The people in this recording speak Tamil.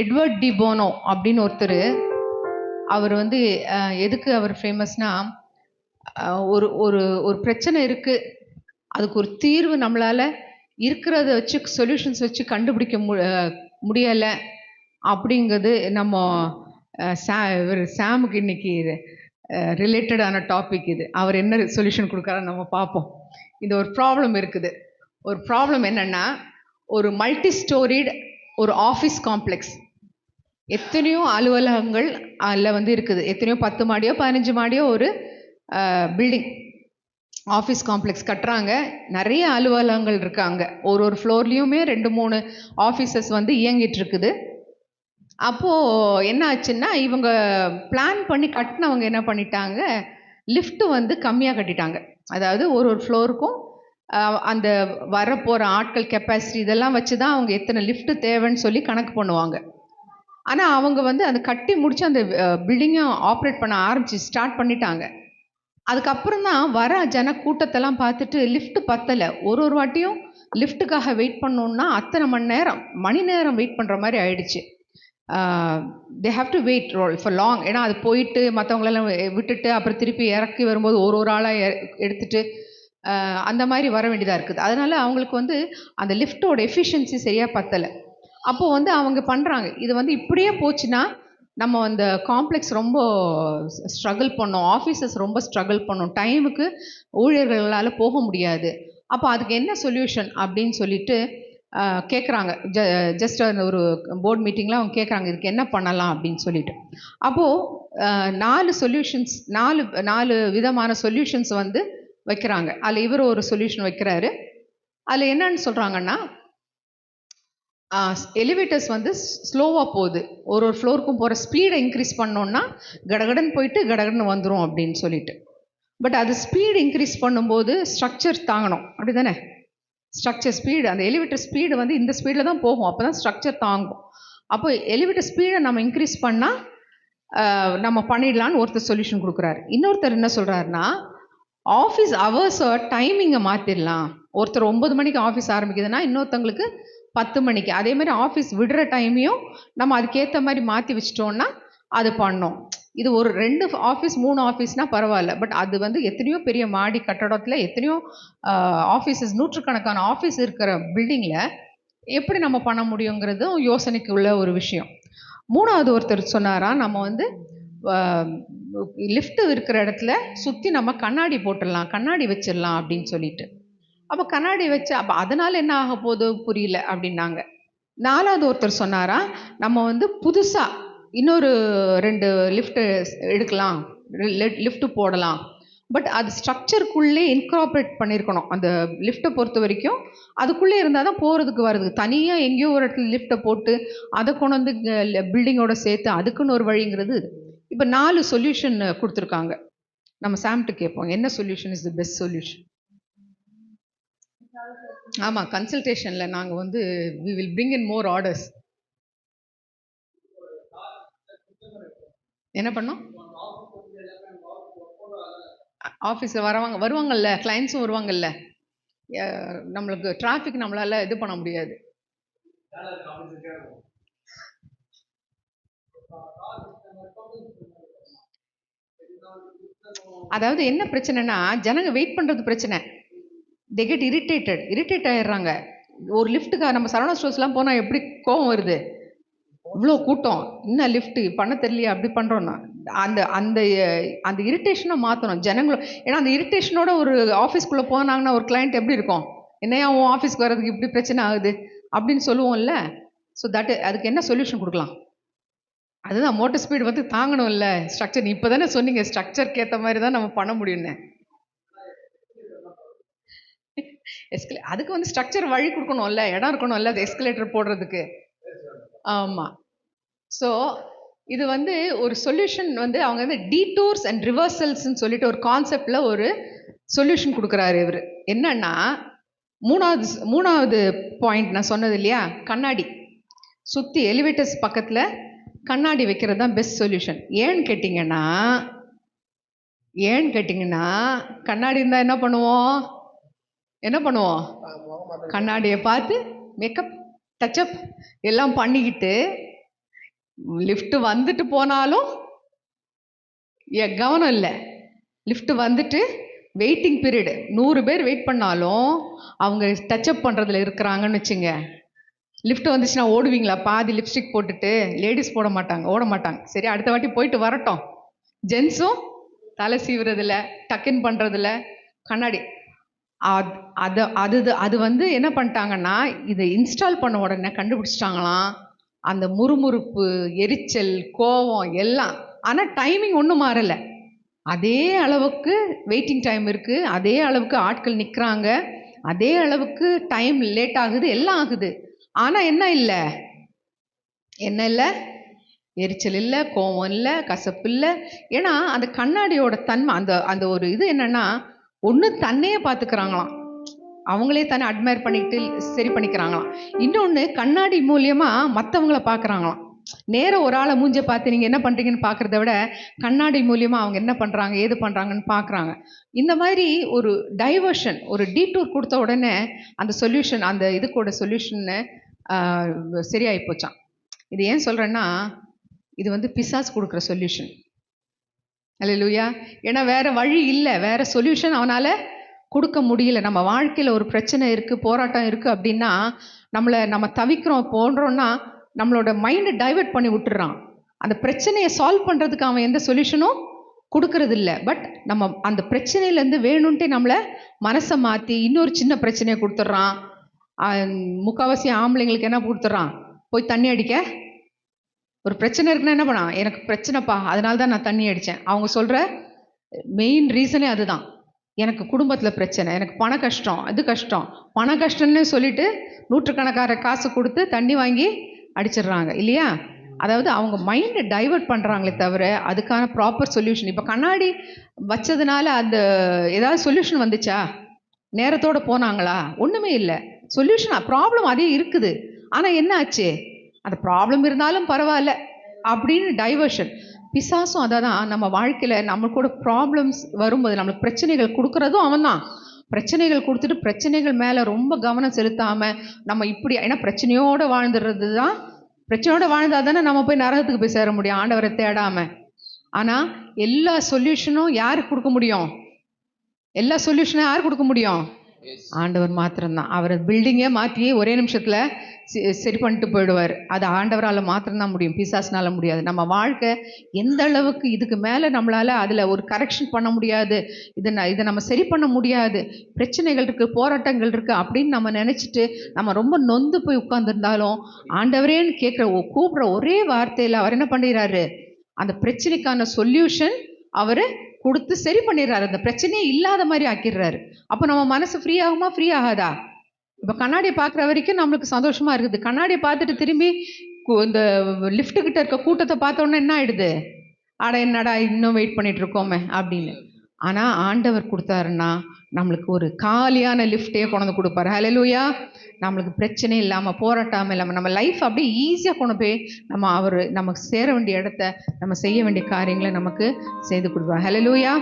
எட்வர்ட் டி போனோ அப்படின்னு ஒருத்தர் அவர் வந்து எதுக்கு அவர் ஃபேமஸ்னால் ஒரு ஒரு ஒரு பிரச்சனை இருக்குது அதுக்கு ஒரு தீர்வு நம்மளால் இருக்கிறத வச்சு சொல்யூஷன்ஸ் வச்சு கண்டுபிடிக்க மு முடியலை அப்படிங்கிறது நம்ம சா இவர் சாமுக்கு இன்னைக்கு ரிலேட்டடான டாபிக் இது. அவர் என்ன சொல்யூஷன் கொடுக்குறாரு நம்ம பார்ப்போம். இந்த ஒரு ப்ராப்ளம் இருக்குது. ஒரு ப்ராப்ளம் என்னென்னா ஒரு மல்டி ஸ்டோரிட் ஒரு ஆஃபீஸ் காம்ப்ளெக்ஸ் எத்தனையோ அலுவலகங்கள் அதில் வந்து இருக்குது. எத்தனையோ பத்து மாடியோ பதினஞ்சு மாடியோ ஒரு பில்டிங் ஆஃபீஸ் காம்ப்ளெக்ஸ் கட்டுறாங்க. நிறைய அலுவலகங்கள் இருக்காங்க ஒரு ஒரு ஃப்ளோர்லேயுமே ரெண்டு மூணு ஆஃபீஸஸ் வந்து இயங்கிட்டு இருக்குது. அப்போது என்ன ஆச்சுன்னா இவங்க பிளான் பண்ணி கட்டினவங்க என்ன பண்ணிட்டாங்க? லிஃப்ட்டு வந்து கம்மியாக கட்டிட்டாங்க. அதாவது ஒரு ஒரு ஃப்ளோருக்கும் அந்த வரப்போகிற ஆட்கள் கெப்பாசிட்டி இதெல்லாம் வச்சு தான் அவங்க எத்தனை லிஃப்ட்டு தேவைன்னு சொல்லி கணக்கு பண்ணுவாங்க. ஆனால் அவங்க வந்து அந்த கட்டி முடித்து அந்த பில்டிங்கும் ஆப்ரேட் பண்ண ஆரம்பிச்சு ஸ்டார்ட் பண்ணிட்டாங்க. அதுக்கப்புறம் தான் வர ஜன கூட்டத்தெல்லாம் பார்த்துட்டு லிஃப்ட் பத்தலை. ஒரு ஒரு வாட்டியும் லிஃப்ட்டுக்காக வெயிட் பண்ணோன்னா அத்தனை மணி நேரம் மணி நேரம் வெயிட் பண்ணுற மாதிரி ஆயிடுச்சு. They have to wait roll for long ஏன்னா அது போயிட்டு மற்றவங்களெல்லாம் விட்டுட்டு அப்புறம் திருப்பி இறக்கி வரும்போது ஒரு ஒரு ஆளாக எடுத்துட்டு அந்த மாதிரி வர வேண்டியதாக இருக்குது. அதனால் அவங்களுக்கு வந்து அந்த லிஃப்ட்டோட எஃபிஷியன்சி சரியாக பத்தலை. அப்போது வந்து அவங்க பண்ணுறாங்க இது வந்து இப்படியே போச்சுன்னா நம்ம அந்த காம்ப்ளெக்ஸ் ரொம்ப ஸ்ட்ரகிள் பண்ணோம். ஆஃபீஸஸ் ரொம்ப ஸ்ட்ரகிள் பண்ணோம். டைமுக்கு ஊழியர்களால் போக முடியாது. அப்போ அதுக்கு என்ன சொல்யூஷன் அப்படின்னு சொல்லிட்டு கேட்குறாங்க ஜ ஜஸ்ட் அந்த ஒரு போர்ட் மீட்டிங்கில் அவங்க கேட்குறாங்க இதுக்கு என்ன பண்ணலாம் அப்படின்னு சொல்லிட்டு. அப்போது நாலு சொல்யூஷன்ஸ் நாலு நாலு விதமான சொல்யூஷன்ஸ் வந்து வைக்கிறாங்க. அதில் இவர் ஒரு சொல்யூஷன் வைக்கிறாரு. அதில் என்னன்னு சொல்கிறாங்கன்னா எலிவேட்டர்ஸ் வந்து ஸ்லோவாக போகுது. ஒரு ஒரு ஃப்ளோருக்கும் போகிற ஸ்பீடை இன்க்ரீஸ் பண்ணோன்னா கடகடன் போயிட்டு கடகடன் வந்துடும் அப்படின்னு சொல்லிட்டு. பட் அது ஸ்பீடு இன்க்ரீஸ் பண்ணும்போது ஸ்ட்ரக்சர் தாங்கணும். அப்படி தானே ஸ்ட்ரக்சர் ஸ்பீடு அந்த எலிவேட்டர் ஸ்பீடு வந்து இந்த ஸ்பீடில் தான் போகும். அப்போ தான் ஸ்ட்ரக்சர் தாங்கும். அப்போ எலிவேட்டர் ஸ்பீடை நம்ம இன்க்ரீஸ் பண்ணால் நம்ம பண்ணிடலான்னு ஒருத்தர் சொல்யூஷன் கொடுக்குறாரு. இன்னொருத்தர் என்ன சொல்கிறாருன்னா ஆஃபீஸ் ஹவர்ஸை டைமிங்கை மாற்றிடலாம் ஒருத்தர் ஒம்பது மணிக்கு ஆஃபீஸ் ஆரம்பிக்குதுன்னா இன்னொருத்தவங்களுக்கு பத்து மணிக்கு. அதே மாதிரி ஆஃபீஸ் விடுற டைமையும் நம்ம அதுக்கேற்ற மாதிரி மாற்றி வச்சிட்டோம்னா அது பண்ணோம். இது ஒரு ரெண்டு ஆஃபீஸ் மூணு ஆஃபீஸ்னால் பரவாயில்ல. பட் அது வந்து எத்தனையோ பெரிய மாடி கட்டடத்தில் எத்தனையோ ஆஃபீஸஸ் நூற்றுக்கணக்கான ஆஃபீஸ் இருக்கிற பில்டிங்கில் எப்படி நம்ம பண்ண முடியுங்கிறதும் யோசனைக்கு உள்ள ஒரு விஷயம். மூணாவது ஒருத்தர் சொன்னாரா நம்ம வந்து லிஃப்ட்டு இருக்கிற இடத்துல சுற்றி நம்ம கண்ணாடி போட்டுடலாம் கண்ணாடி வச்சிடலாம் அப்படின்னு சொல்லிட்டு. அப்போ கண்ணாடி வச்சு அப்போ அதனால் என்ன ஆக போகுது புரியல அப்படின்னாங்க. நாலாவது ஒருத்தர் சொன்னாரா நம்ம வந்து புதுசாக இன்னொரு ரெண்டு லிஃப்ட்டு எடுக்கலாம் லிஃப்ட்டு போடலாம். பட் அது ஸ்ட்ரக்சருக்குள்ளே இன்கார்பரேட் பண்ணியிருக்கணும் அந்த லிஃப்ட்டை பொறுத்த வரைக்கும் அதுக்குள்ளே இருந்தால் தான் போகிறதுக்கு வருது. தனியாக எங்கேயோ ஒரு இடத்துல லிஃப்ட்டை போட்டு அதை கொண்டு வந்து பில்டிங்கோட சேர்த்து அதுக்குன்னு ஒரு வழிங்கிறது இப்போ நாலு சொல்யூஷன் கொடுத்துருக்காங்க. நம்ம சாம்ட்டு கேட்போம் என்ன solution is the best solution ஆமாம் கன்சல்டேஷனில் நாங்கள் வந்து we will bring in more orders என்ன பண்ணோம்? ஆஃபீஸில் வரவாங்க வருவாங்கல்ல கிளைண்ட்ஸும் வருவாங்கல்ல. நம்மளுக்கு டிராஃபிக் நம்மளால் இது பண்ண முடியாது. அதாவது என்ன பிரச்சனைனா ஜனங்க வெயிட் பண்ணுறது பிரச்சனை. தே கெட் இரிட்டேட்டட் இரிட்டேட் ஆயிடுறாங்க. ஒரு லிஃப்ட்டுக்கு நம்ம சரவணா ஸ்டோர்ஸ்லாம் போனால் எப்படி கோவம் வருது? இவ்வளோ கூட்டம். இன்னும் லிஃப்ட்டு பண்ண தெரியலையா அப்படி பண்ணுறோன்னா அந்த அந்த அந்த இரிட்டேஷனை மாற்றணும் ஜனங்களும் ஏன்னா அந்த இரிட்டேஷனோட ஒரு ஆஃபீஸ்க்குள்ளே போனாங்கன்னா ஒரு கிளைண்ட் எப்படி இருக்கும்? என்னையா உன் ஆஃபீஸ்க்கு வர்றதுக்கு இப்படி பிரச்சனை ஆகுது? அப்படின்னு சொல்லுவோம்ல. ஸோ தட் அதுக்கு என்ன சொல்யூஷன் கொடுக்கலாம்? அதுதான் மோட்டர் ஸ்பீடு வந்து தாங்கணும்ல. ஸ்ட்ரக்சர் இப்போ தானே சொன்னீங்க ஸ்ட்ரக்சருக்கு ஏற்ற மாதிரி தான் நம்ம பண்ண முடியும்னு. எஸ்கலே அதுக்கு வந்து ஸ்ட்ரக்சர் வழி கொடுக்கணும்ல இடம் இருக்கணும்ல அது எஸ்கலேட்டர் போடுறதுக்கு. ஆமாம் ஸோ இது வந்து ஒரு சொல்யூஷன் வந்து அவங்க வந்து டீடோர்ஸ் அண்ட் ரிவர்சல்ஸ்ன்னு சொல்லிட்டு ஒரு கான்செப்டில் ஒரு சொல்யூஷன் கொடுக்குறாரு இவர். என்னன்னா மூணாவது மூணாவது பாயிண்ட் நான் சொன்னது இல்லையா? கண்ணாடி. சுற்றி எலிவேட்டர்ஸ் பக்கத்தில் கண்ணாடி வைக்கிறது தான் பெஸ்ட் சொல்யூஷன் ஏன்னு கேட்டிங்கன்னா ஏன்னு கேட்டிங்கன்னா கண்ணாடி இருந்தால் என்ன பண்ணுவோம்? என்ன பண்ணுவோம்? கண்ணாடியை பார்த்து மேக்கப் டச்சப் எல்லாம் பண்ணிக்கிட்டு லிஃப்ட் வந்துட்டு போனாலும் என் கவனம் இல்லை. லிஃப்ட் வந்துட்டு வெயிட்டிங் பீரியடு நூறு பேர் வெயிட் பண்ணாலும் அவங்க டச்சப் பண்ணுறதுல இருக்கிறாங்கன்னு வச்சுங்க. லிஃப்ட் வந்துச்சுன்னா ஓடுவீங்களா? பாதி லிப்ஸ்டிக் போட்டுட்டு லேடிஸ் போட மாட்டாங்க ஓட மாட்டாங்க. சரி அடுத்த வாட்டி போயிட்டு வரட்டும். ஜென்ஸும் தலை சீவுறதில்ல டக்கின் பண்ணுறதுல கண்ணாடி அது அது அது அது வந்து என்ன பண்ணிட்டாங்கன்னா இதை இன்ஸ்டால் பண்ண உடனே கண்டுபிடிச்சிட்டாங்களாம். அந்த முறுமுறுப்பு எரிச்சல் கோவம் எல்லாம். ஆனால் டைமிங் ஒன்றும் மாறலை. அதே அளவுக்கு வெயிட்டிங் டைம் இருக்குது அதே அளவுக்கு ஆட்கள் நிற்கிறாங்க அதே அளவுக்கு டைம் லேட் ஆகுது எல்லாம் ஆகுது. ஆனால் என்ன இல்லை? என்ன இல்லை? எரிச்சல் இல்லை கோவம் இல்லை கசப்பு இல்லை. ஏன்னா அந்த கண்ணாடியோட தன்மை அந்த அந்த ஒரு இது என்னன்னா ஒன்று தன்னையே பார்த்துக்கிறாங்களாம் அவங்களே தானே அட்மையர் பண்ணிக்கிட்டு சரி பண்ணிக்கிறாங்களாம். இன்னொன்று கண்ணாடி மூலியமாக மற்றவங்கள பார்க்குறாங்களாம் நேரம் ஒரு ஆளை மூஞ்ச பார்த்து நீங்கள் என்ன பண்ணுறீங்கன்னு பார்க்குறத விட கண்ணாடி மூலியமாக அவங்க என்ன பண்ணுறாங்க ஏது பண்ணுறாங்கன்னு பார்க்குறாங்க இந்த மாதிரி ஒரு டைவர்ஷன் ஒரு டீட்டூர் கொடுத்த உடனே அந்த சொல்யூஷன் அந்த இதுக்கோட சொல்யூஷன்னு சரியாகி போச்சான் இது ஏன் சொல்கிறேன்னா இது வந்து பிசாஸ் கொடுக்குற சொல்யூஷன் அல்லையா ஏன்னா வேறு வழி இல்லை. வேற சொல்யூஷன் அவனால் கொடுக்க முடியல. நம்ம வாழ்க்கையில் ஒரு பிரச்சனை இருக்குது போராட்டம் இருக்குது அப்படின்னா நம்மளை நம்ம தவிக்கிறோம் போன்றோன்னா நம்மளோட மைண்டை டைவர்ட் பண்ணி விட்டுறான். அந்த பிரச்சனையை சால்வ் பண்ணுறதுக்கு அவன் எந்த சொல்யூஷனும் கொடுக்கறது இல்லை பட் நம்ம அந்த பிரச்சனையிலேருந்து வேணும்ன்ட்டே நம்மளை மனசை மாற்றி இன்னொரு சின்ன பிரச்சனையை கொடுத்துட்றான் முக்கால்வாசி ஆம்பளைங்களுக்கு என்ன கொடுத்துட்றான் போய் தண்ணி அடிக்க ஒரு பிரச்சனை இருக்குன்னா என்ன பண்ணா எனக்கு பிரச்சனைப்பா அதனால தான் நான் தண்ணி அடித்தேன் அவங்க சொல்கிற மெயின் ரீசனே அதுதான். எனக்கு குடும்பத்தில் பிரச்சனை எனக்கு பண கஷ்டம் அது கஷ்டம். பண கஷ்டம்னு சொல்லிட்டு நூற்றுக்கணக்கான காசு கொடுத்து தண்ணி வாங்கி அடிச்சிடுறாங்க இல்லையா? அதாவது அவங்க மைண்டை டைவர்ட் பண்ணுறாங்களே தவிர அதுக்கான ப்ராப்பர் சொல்யூஷன் இப்போ கண்ணாடி வச்சதுனால அந்த ஏதாவது சொல்யூஷன் வந்துச்சா? நேரத்தோட போனாங்களா? ஒன்றுமே இல்லை. சொல்யூஷன் ப்ராப்ளம் அதே இருக்குது. ஆனால் என்ன ஆச்சு? அந்த ப்ராப்ளம் இருந்தாலும் பரவாயில்ல அப்படின்னு டைவர்ஷன் பிசாசும் அதை தான் நம்ம வாழ்க்கையில் நம்ம கூட ப்ராப்ளம்ஸ் வரும்போது நம்மளுக்கு பிரச்சனைகள் கொடுக்குறதும் அவன் தான் பிரச்சனைகள் கொடுத்துட்டு பிரச்சனைகள் மேலே ரொம்ப கவனம் செலுத்தாமல் நம்ம இப்படி ஏன்னா பிரச்சனையோடு வாழ்ந்துடுறது தான் பிரச்சனையோடு வாழ்ந்தால் தானே நம்ம போய் நரகத்துக்கு போய் சேர முடியும் ஆண்டவரை தேடாமல் ஆனால் எல்லா சொல்யூஷனும் யாருக்கு கொடுக்க முடியும்? எல்லா சொல்யூஷனும் யார் கொடுக்க முடியும்? ஆண்டவர் மாத்திரம்தான். அவர் பில்டிங்கே மாற்றி ஒரே நிமிஷத்தில் சரி பண்ணிட்டு போயிடுவார். அது ஆண்டவரால் மாத்திரம்தான் முடியும். பிசாஸ்னால முடியாது. நம்ம வாழ்க்கை எந்த அளவுக்கு இதுக்கு மேலே நம்மளால் அதில் ஒரு கரெக்ஷன் பண்ண முடியாது. இதை நான் இதை நம்ம சரி பண்ண முடியாது. பிரச்சனைகள் இருக்குது போராட்டங்கள் இருக்குது அப்படின்னு நம்ம நினச்சிட்டு நம்ம ரொம்ப நொந்து போய் உட்காந்துருந்தாலும் ஆண்டவரேன்னு கேட்குற கூப்பிட்ற ஒரே வார்த்தையில் அவர் என்ன பண்ணிடுறாரு அந்த பிரச்சனைக்கான சொல்யூஷன் அவர் கொடுத்து சரி பண்ணிடுறாரு. அந்த பிரச்சனையே இல்லாத மாதிரி ஆக்கிடுறாரு. அப்போ நம்ம மனசு ஃப்ரீ ஆகுமா? ஃப்ரீ ஆகாதா? இப்போ கண்ணாடியை பார்க்குற வரைக்கும் நம்மளுக்கு சந்தோஷமா இருக்குது. கண்ணாடியை பார்த்துட்டு திரும்பி கு- இந்த லிஃப்ட்டுக்கிட்ட கிட்ட இருக்க கூட்டத்தை பார்த்தோன்னே என்ன ஆயிடுது? அட என்னடா இன்னும் வெயிட் பண்ணிட்டு இருக்கோமே அப்படின்னு. ஆனால் ஆண்டவர் கொடுத்தாருன்னா நம்மளுக்கு ஒரு காலியான லிஃப்டே கொண்டு கொடுப்பாரு. ஹalleluya நம்மளுக்கு பிரச்சனை இல்லாமல் போராட்டம் இல்லாமல் நம்ம லைஃப் அப்படியே ஈஸியாக கொண்டு போய் நம்ம அவர் நமக்கு சேர வேண்டிய இடத்த நம்ம செய்ய வேண்டிய காரியங்களை நமக்கு செய்து கொடுப்பார். ஹலலூயா